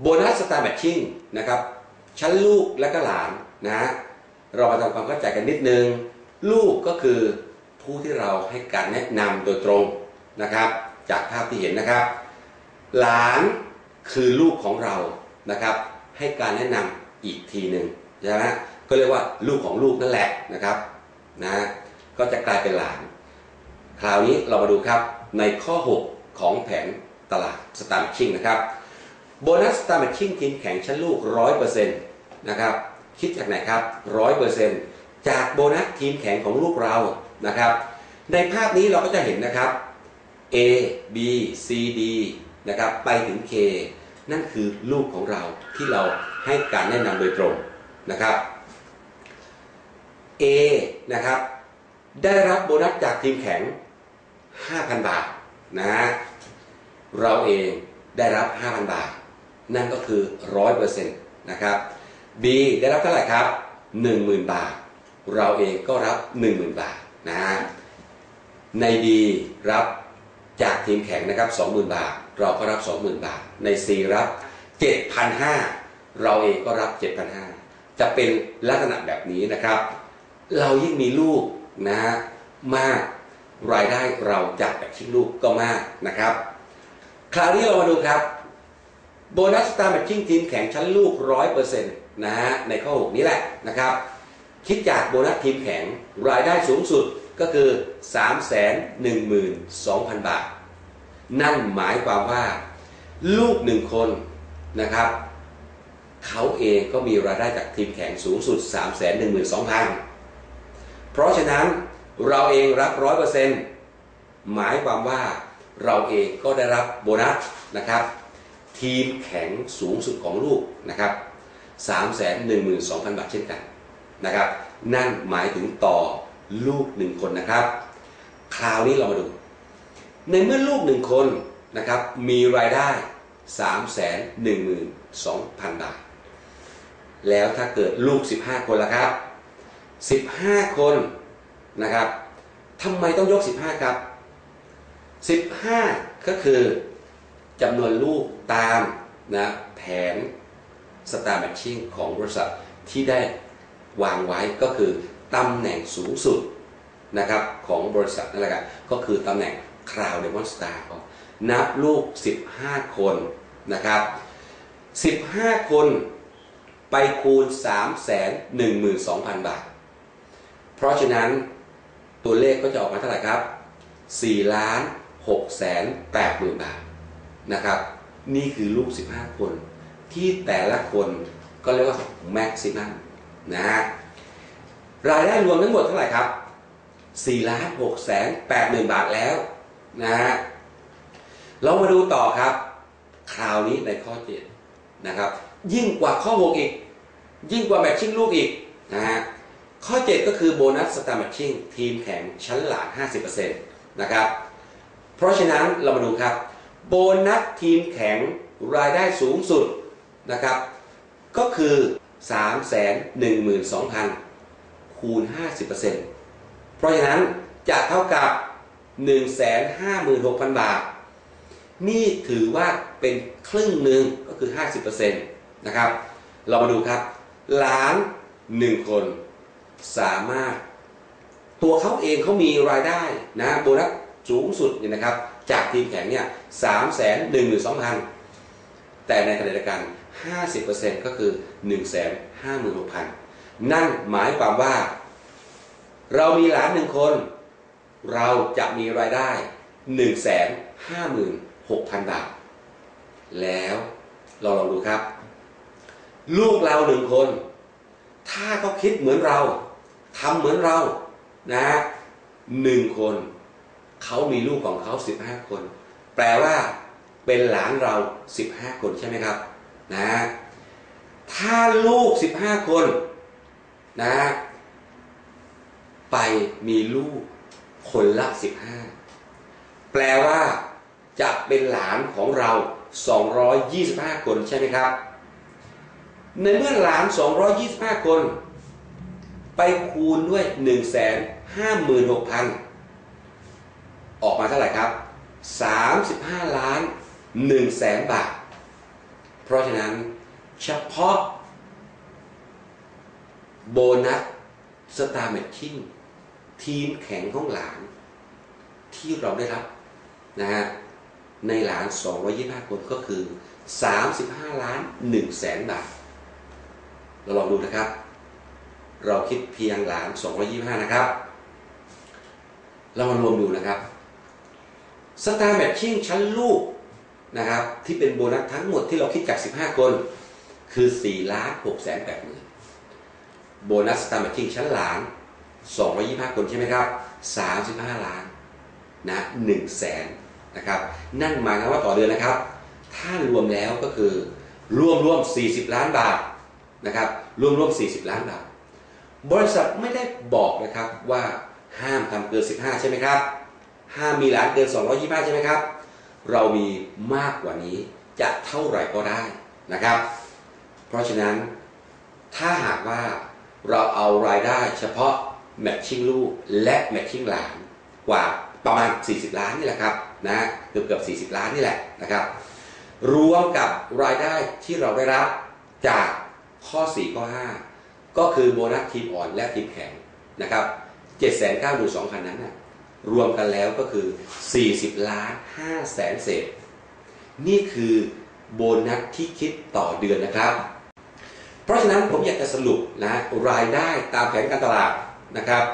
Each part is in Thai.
โบนัสสตาร์แมทชิ่งนะครับชั้นลูกและก็หลานนะฮะเรามาทำความเข้าใจกันนิดนึง ลูกก็คือผู้ที่เราให้การแนะนำโดยตรงนะครับ จากภาพที่เห็นนะครับ หลานคือลูกของเรานะครับ ให้การแนะนำอีกทีหนึ่งใช่ไหมก็เรียกว่าลูกของลูกนั่นแหละนะครับนะก็จะกลายเป็นหลาน คราวนี้เรามาดูครับในข้อ 6 ของแผนตลาดสตาร์ชิ่งนะครับ โบนัสตาร์ชิ่งทีมแข่งชั้นลูก 100%นะครับคิดจากไหนครับ 100%จากโบนัสทีมแข่งของลูกเรานะครับ ในภาพนี้เราก็จะเห็นนะครับ A B C D นะครับไปถึง K นั่นคือลูกของเราที่เราให้การแนะนำโดยตรงนะครับ A นะครับได้รับโบนัสจากทีมแข็ง 5,000 บาทนะฮะเราเองได้รับ 5,000 บาท นั่นก็คือ 100%นะครับ B ได้รับเท่าไหร่ครับ 10,000 บาท เราเองก็รับ 10,000 บาทนะใน D รับจากทีมแข่งนะครับ 20,000 บาท เราก็รับ 20,000 บาท ใน C รับ 7,500 เราเองก็รับ 7,500 จะเป็นลักษณะแบบนี้นะครับ เรายิ่งมีลูกนะฮะมากรายได้เราจากแบบชิ้นลูกก็มากนะครับ คราวนี้เรามาดูครับ โบนัสตาร์แมทชิ่งทีมแข่งชั้นลูก100%นะฮะในข้อ 6 นี้แหละนะครับ คิดจากโบนัสทีมแข่งรายได้สูงสุดก็คือ 312,000 บาท นั่นหมายความว่า ลูกหนึ่งคนนะครับ เขาเองก็มีรายได้จากทีมแข่งสูงสุด 312,000 เพราะฉะนั้นเราเองรับ 100%หมายความว่าเราเองก็ได้รับโบนัสนะครับ ทีมแข่งสูงสุดของลูกนะครับ312,000 บาทเช่นกันนะครับ นั่นหมายถึงต่อลูกหนึ่งคนนะครับ คราวนี้เรามาดู ในเมื่อลูกหนึ่งคนนะครับมีรายได้ 312,000 บาท แล้วถ้าเกิดลูก 15 คนละครับ 15 คนนะครับทำไมต้องยก 15 ครับ 15 ก็คือ จำนวนลูกตามนะแผนสตาร์แมทชิ่งของบริษัทที่ได้วางไว้ก็คือตำแหน่งสูงสุดนะครับของบริษัทนั่นแหละครับก็คือตำแหน่งคราวเดมอนสตาร์นับลูก 15 คนนะครับ 15 คนไปคูณ 312,000 บาท เพราะฉะนั้นตัวเลขก็จะออกมาเท่าไหร่ครับ4ล้าน6แสน8หมื่นบาท นะครับ นี่คือลูก 15 คน ที่แต่ละคนก็เรียกว่าแม็กซิมัมนะฮะรายได้รวมทั้งหมดเท่าไหร่ครับ4ล้าน6แสน8หมื่นบาทแล้วนะฮะเรามาดูต่อครับ คราวนี้ในข้อ7นะครับ ยิ่งกว่าข้อ 6 อีก ยิ่งกว่าแมทชิ่งลูกอีกนะฮะข้อ 7 ก็คือโบนัสสตาร์แมทชิ่งทีมแข่งชั้นหลาน50%นะครับ เพราะฉะนั้นเรามาดูครับ โบนัสทีมแข่งรายได้สูงสุดนะครับ ก็คือ 312,000 คูณ 50%เพราะฉะนั้นจะเท่ากับ 156,000 บาท นี่ถือว่าเป็นครึ่งหนึ่งก็คือ 50%นะครับ เรามาดูครับ ล้านหนึ่งคนสามารถ ตัวเขาเองเขามีรายได้นะโบนัสสูงสุดเนี่ยนะครับ จากทีมแข่งเนี่ยสามแสนหนึ่งหมื่นสองพันแต่ในขณะเดียวกัน 50%ก็คือ 1 5 6 0 0 0 นั่นหมายความว่า เรามีหลานหนึ่งคน เราจะมีรายได้ 1 5 6 0 0 0 บาท แล้วเราลองดูครับ ลูกเราหนึ่งคน ถ้าเขาคิดเหมือนเราทำเหมือนเรานะหนึ่งคน เขามีลูกของเขา 15 คน แปลว่าเป็นหลานเรา 15 คนใช่ไหมครับนะถ้าลูก 15 คนนะไปมีลูกคนละ 15 แปลว่าจะเป็นหลานของเรา 225 คนใช่ไหมครับ ในเมื่อหลาน 225 คน ไปคูณด้วย 156,000 ออกมาเท่าไหร่ครับ 35 ล้าน1แสนบาท เพราะฉะนั้นเฉพาะโบนัสสตาร์แมทชิ่งทีมแข่งของหลาน ที่เราได้รับนะฮะในหลาน 225 คนก็คือ 35 ล้าน1แสนบาท เราลองดูนะครับ เราคิดเพียงหลาน 225 นะครับ เรามารวมดูนะครับ สตาร์แมทชิ่งชั้นลูกนะครับที่เป็นโบนัสทั้งหมดที่เราคิดจาก 15 คน คือ4ล้าน6แสน8หมื่นโบนัสสตาร์แมทชิ่งชั้นหลาน 225 คนใช่ไหมครับ 35 ล้านนะ1แสนนะครับนั่นหมายความว่าต่อเดือนนะครับ ถ้ารวมแล้วก็คือรวมรวม 40 ล้านบาทนะครับรวมรวม 40 ล้านบาท บริษัทไม่ได้บอกนะครับว่าห้ามทำเกิน 15 ใช่ไหมครับ ห้ามมีหลานเกิน 225 ใช่ไหมครับ เรามีมากกว่านี้จะเท่าไหร่ก็ได้นะครับ เพราะฉะนั้นถ้าหากว่าเราเอารายได้เฉพาะแมทชิ่งลูกและแมทชิ่งหลานกว่าประมาณ 40 ล้านนี่แหละครับนะเกือบเกือบ40 ล้านนี่แหละนะครับ รวมกับรายได้ที่เราได้รับจากข้อ 4 ข้อ 5 ก็คือโบนัสทีมอ่อนและทีมแข็งนะครับ792,000นั้นนะ รวมกันแล้วก็คือ 40 ล้าน5แสนเศษ นี่คือโบนัสที่คิดต่อเดือนนะครับ เพราะฉะนั้นผมอยากจะสรุปนะรายได้ตามแผนการตลาดนะครับ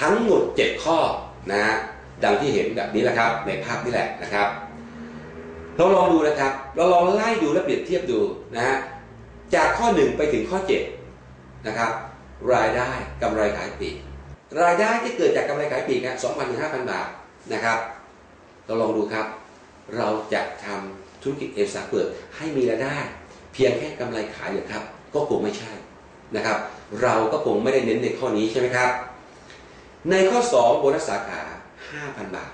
ทั้งหมด 7 ข้อนะดังที่เห็นแบบนี้แหละครับ ในภาพนี่แหละนะครับ เราลองดูนะครับ เราลองไล่ดูและเปรียบเทียบดูนะฮะจากข้อ 1 ไปถึงข้อ 7 นะครับ รายได้กำไรขายปลีก รายได้ที่เกิดจากกำไรขายปลีกนะ2,000ถึง5,000บาทนะครับ เราลองดูครับ เราจะทำธุรกิจเอสาเปิดให้มีรายได้ เพียงแค่กำไรขายเหรือครับ ก็คงไม่ใช่นะครับ เราก็คงไม่ได้เน้นในข้อนี้ใช่ไหมครับ ในข้อ 2 โบนัสสาขา 5,000 บาท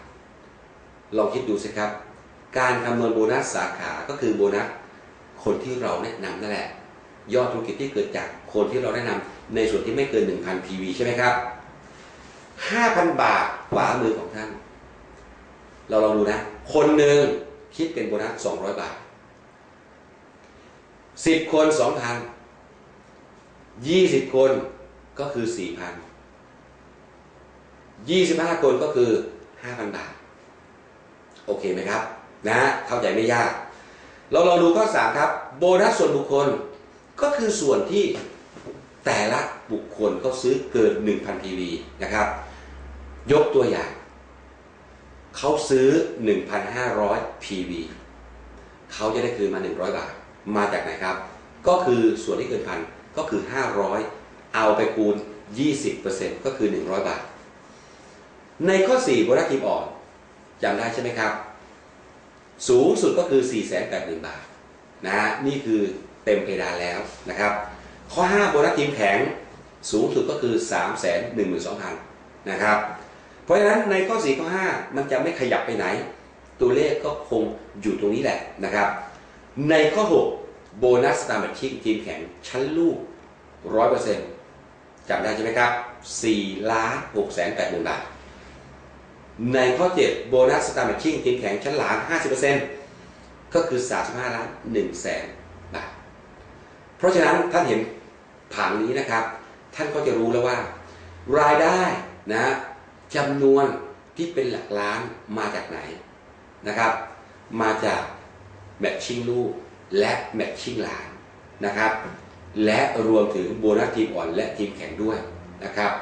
ลองคิดดูสิครับ การคำนวณโบนัสสาขาก็คือโบนัสคนที่เราแนะนำนั่นแหละ ยอดธุรกิจที่เกิดจากคนที่เราแนะนำในส่วนที่ไม่เกิน 1,000 PV ใช่ไหมครับ 5,000บาทขวามือของท่าน เราลองดูนะ คนหนึ่งคิดเป็นโบนัส200บาท10คน2,000 20คนก็คือ4,000 25คนก็คือ5,000บาท โอเคไหมครับ นะ เข้าใจไม่ยาก เราเราดูข้อ3ครับ โบนัสส่วนบุคคลก็คือส่วนที่แต่ละบุคคลเขาซื้อเกิน 1,000 PV นะครับ ยกตัวอย่าง เขาซื้อ 1,500 PV เขาจะได้คืนมา 100 บาท มาจากไหนครับ ก็คือส่วนที่เกินพันก็คือ 500 เอาไปคูณ 20%ก็คือ 100 บาท ในข้อ 4โบนัสทีมอ่อนจำได้ใช่ไหมครับ สูงสุดก็คือ 4 8 0 0 0 0 บาทนะฮะนี่คือเต็มเพดานแล้วนะครับ ข้อ 5 โบนัสทีมแข็งสูงสุดก็คือ 3 1 2 0 0 0 นะครับ เพราะฉะนั้นในข้อ4ข้อ5มันจะไม่ขยับไปไหน ตัวเลขก็คงอยู่ตรงนี้แหละนะครับ ในข้อ 6 โบนัสตามบัตชิกทีมแข็งชั้นลูก 100%จำได้ใช่ไหมครับ4ล้าน6แสน8หมื่นบาทในข้อ 7 โบนัสสตาร์แมทชิ่งทีมแข็งชั้นหลาน 50%ก็คือ 35 ล้าน1แสนบาท เพราะฉะนั้นท่านเห็นผังนี้นะครับ ท่านก็จะรู้แล้วว่า รายได้นะ จำนวนที่เป็นหลักล้านมาจากไหนนะครับ มาจากแมทชิ่งลูกและแมทชิ่งหลานนะครับ และรวมถึงโบนัสทีมอ่อนและทีมแข็งด้วยนะครับ